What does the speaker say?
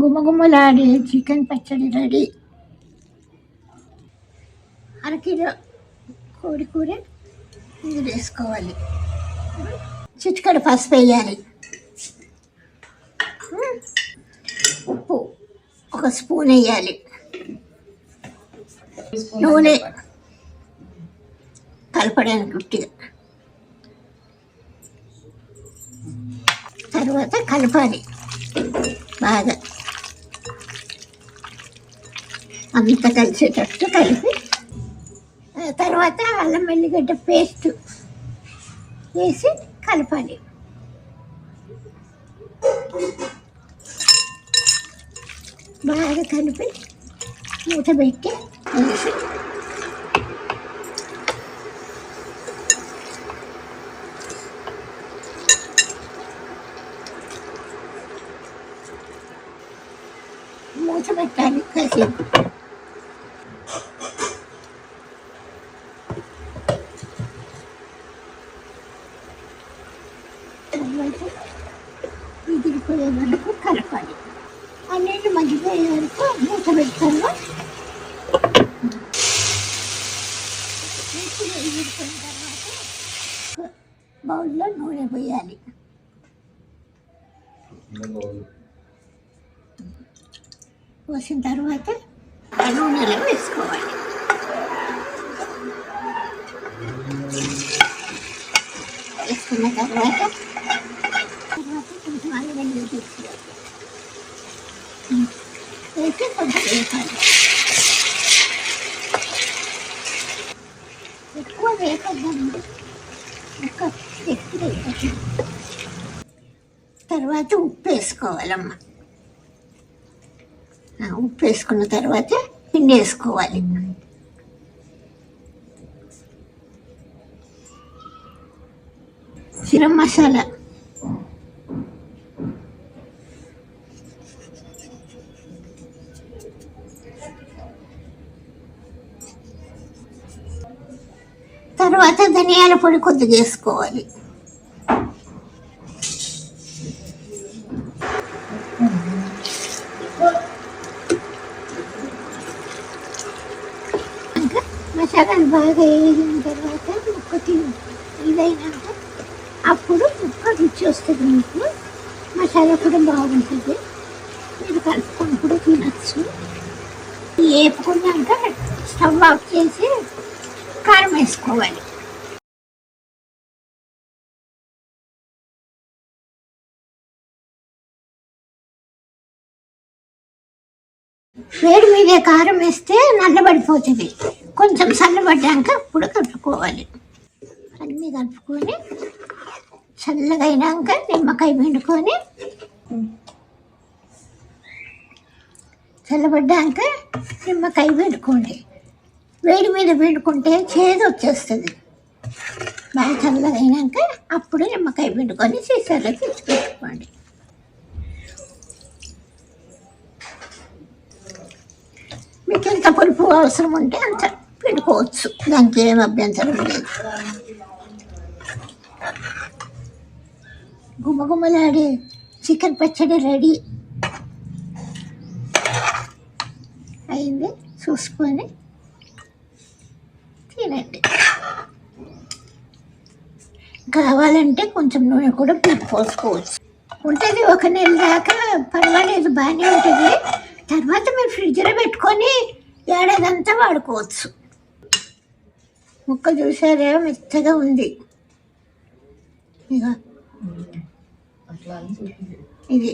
గుమగుమలాడే చికెన్ పచ్చడి రెడీ. అరకిలో కోడి కూర ఇది వేసుకోవాలి. చిటికడ పసుపు వేయాలి. ఉప్పు ఒక స్పూన్ వేయాలి. నూనె కలపడానికి ఉట్టిగా తర్వాత కలపాలి. బాగా. అంత కలిసేటట్టు కలిపి తర్వాత అల్లం వెల్లిగడ్డ పేస్ట్ వేసి కలపాలి. బాగా కలిపి మూత పెట్టి వేసి మూత పెట్టాలి కాసేపు. వరకు ఎగిరిపోయే వరకు కలపాలి ఆ నీళ్ళు మగ్గిపోయే వరకు మూత పెడతాను నీళ్ళు తర్వాత బౌల్లో నూనె పోయాలి పోసిన తర్వాత ఆ నూనెలో వేసుకోవాలి వేసుకున్న తర్వాత తర్వాత కొంచెం అల్లం వెల్లుల్లి తీసుకోవాలి వేసి కొంచెం వేపాలి ఎక్కువ వేపద్దండి ఒక ఎక్కువ వేపద్దు తర్వాత ఉప్పు వేసుకోవాలమ్మా ఆ, ఉప్పు వేసుకున్న తర్వాత పిండి వేసుకోవాలి సిరం మసాలా తర్వాత ధనియాల పొడి కొద్దిగా వేసుకోవాలి. మసాలాలు బాగా వేగిన తర్వాత ముక్క ఇదైనాక అప్పుడు ముక్క రుచి వస్తుంది మీకు. మసాలా కూడా బాగుంటుంది. మీరు కలుపుకొని కూడా తినచ్చు. వేపుకున్నాక స్టవ్ ఆఫ్ చేసి కారం వేసుకోవాలి. వేడి మీద కారం వేస్తే నల్లబడిపోతుంది. కొంచెం చల్లబడ్డాక అప్పుడు కలుపుకోవాలి. అన్నీ కలుపుకొని చల్లగా అయినాక నిమ్మకాయ పిండుకొని చల్లబడ్డాక నిమ్మకాయ పిండుకోండి. వేడి మీద పిండుకుంటే చేదు వచ్చేస్తుంది. బాగా అయినాక అప్పుడు నిమ్మకాయ పిండుకొని సీసాలో తెచ్చి మీకు ఎంత పులుపు అవసరం ఉంటే అంత పిండుకోవచ్చు. దానికి ఏం అభ్యంతరం లేదు. గుమగుమలాడే చికెన్ పచ్చడి రెడీ. అయింది. చూసుకొని తినండి. కావాలంటే కొంచెం నూనె కూడా పోసుకోవచ్చు. ఉంటుంది ఒక నెల దాకా పర్వాలేదు బాగానే ఉంటుంది. తర్వాత మీరు ఫ్రిడ్జ్లో పెట్టుకొని ఏడాదంతా వాడుకోవచ్చు. ముక్క చూసారా? మెత్తగా ఉంది. ఇక ఇది.